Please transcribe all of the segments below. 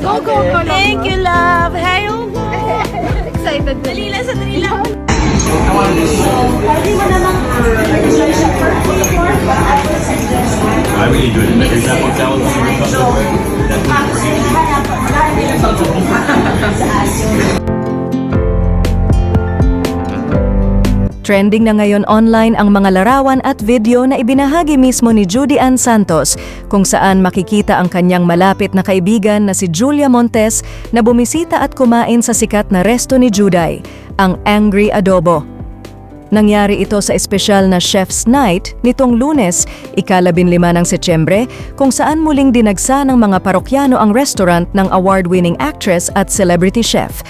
Thank you, love. Hey, oh, Excited na. Dali lang, sandali lang. I really do it. Like, for example, that was that Trending na ngayon online ang mga larawan at video na ibinahagi mismo ni Judy Ann Santos kung saan makikita ang kanyang malapit na kaibigan na si Julia Montes na bumisita at kumain sa sikat na resto ni Juday, ang Angry Adobo. Nangyari ito sa espesyal na Chef's Night nitong lunes, ikalabin lima ng Setyembre, kung saan muling dinagsa ng mga parokyano ang restaurant ng award-winning actress at celebrity chef.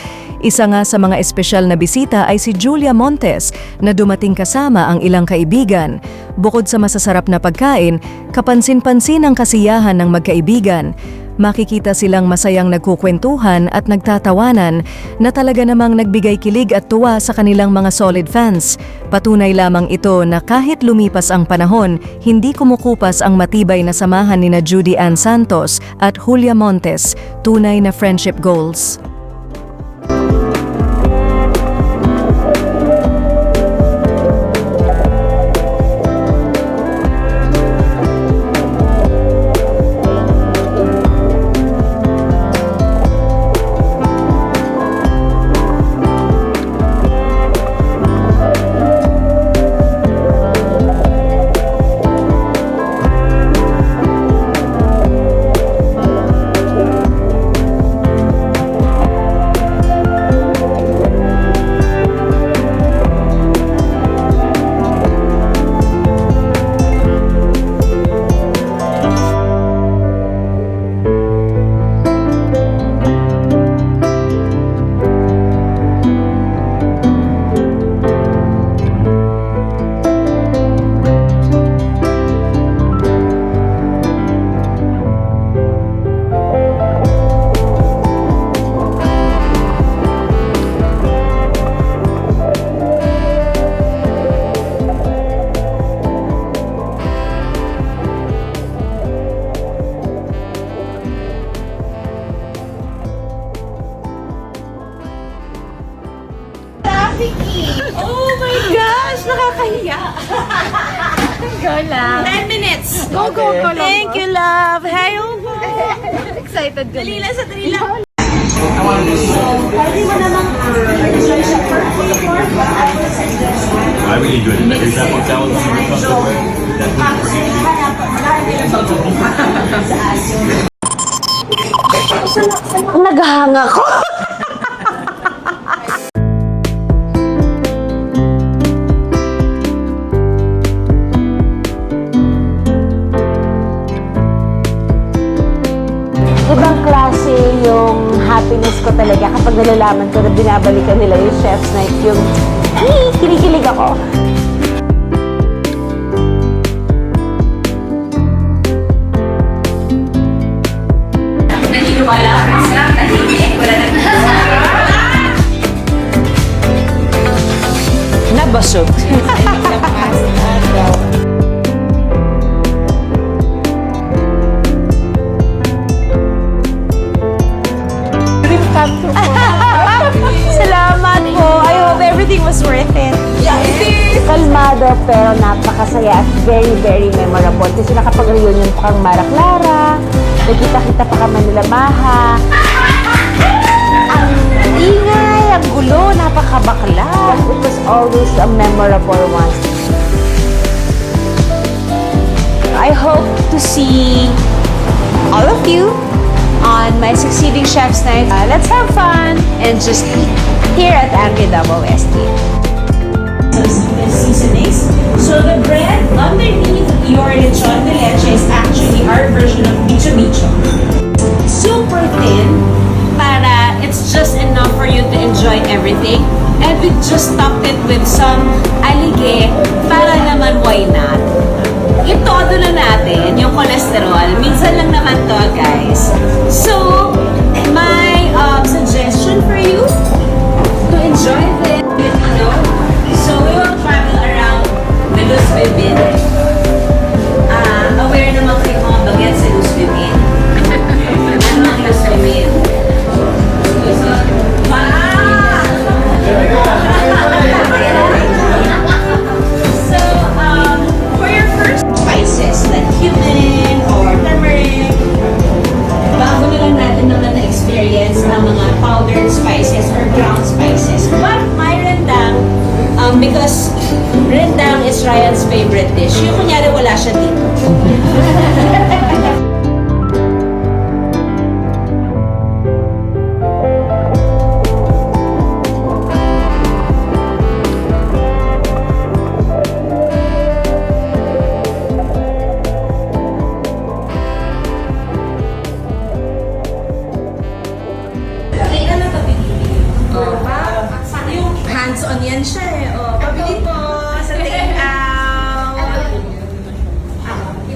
Isa nga sa mga espesyal na bisita ay si Julia Montes na dumating kasama ang ilang kaibigan. Bukod sa masasarap na pagkain, kapansin-pansin ang kasiyahan ng magkaibigan. Makikita silang masayang nagkukwentuhan at nagtatawanan na talaga namang nagbigay kilig at tuwa sa kanilang mga solid fans. Patunay lamang ito na kahit lumipas ang panahon, hindi kumukupas ang matibay na samahan ni na Judy Ann Santos at Julia Montes, tunay na friendship goals. Oh my gosh! Nakakahiya. Go lang. 10 minutes. Go, go, go lang. Thank you, love. Hey, oh, Excited ka. Dali lang, sandali lang. I really do it. Like, for example, that was Naghahanga ko. Happiness ko talaga kapag nalalaman ko na binabalikan nila yung chef's night yung "Hee!" kinikilig ako. Nabasog. pero napakasaya at very, very memorable. Kasi nakapag-reunion pa kang Mara Clara, nagkita-kita pa kami nila Maha. Ang ingay, ang gulo, napakabakla. But it was always a memorable one. I hope to see all of you on my succeeding chef's night. Uh, let's have fun and just eat here at Angry Double ST. seasonings. So the bread underneath your lechon de leche is actually our version of bicho bicho. Super thin para it's just enough for you to enjoy everything. And we just topped it with some alige Ryan's favorite dish, yung kunyari wala siya dito.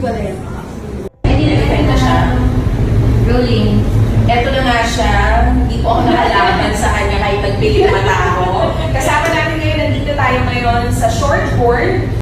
Yun. Hindi na siya. Rolling. Eto na nga siya. Hindi po ako nakalaban sa kanya kahit nagpilit mata ako. Kasama natin ngayon, nandito tayo ngayon sa short board.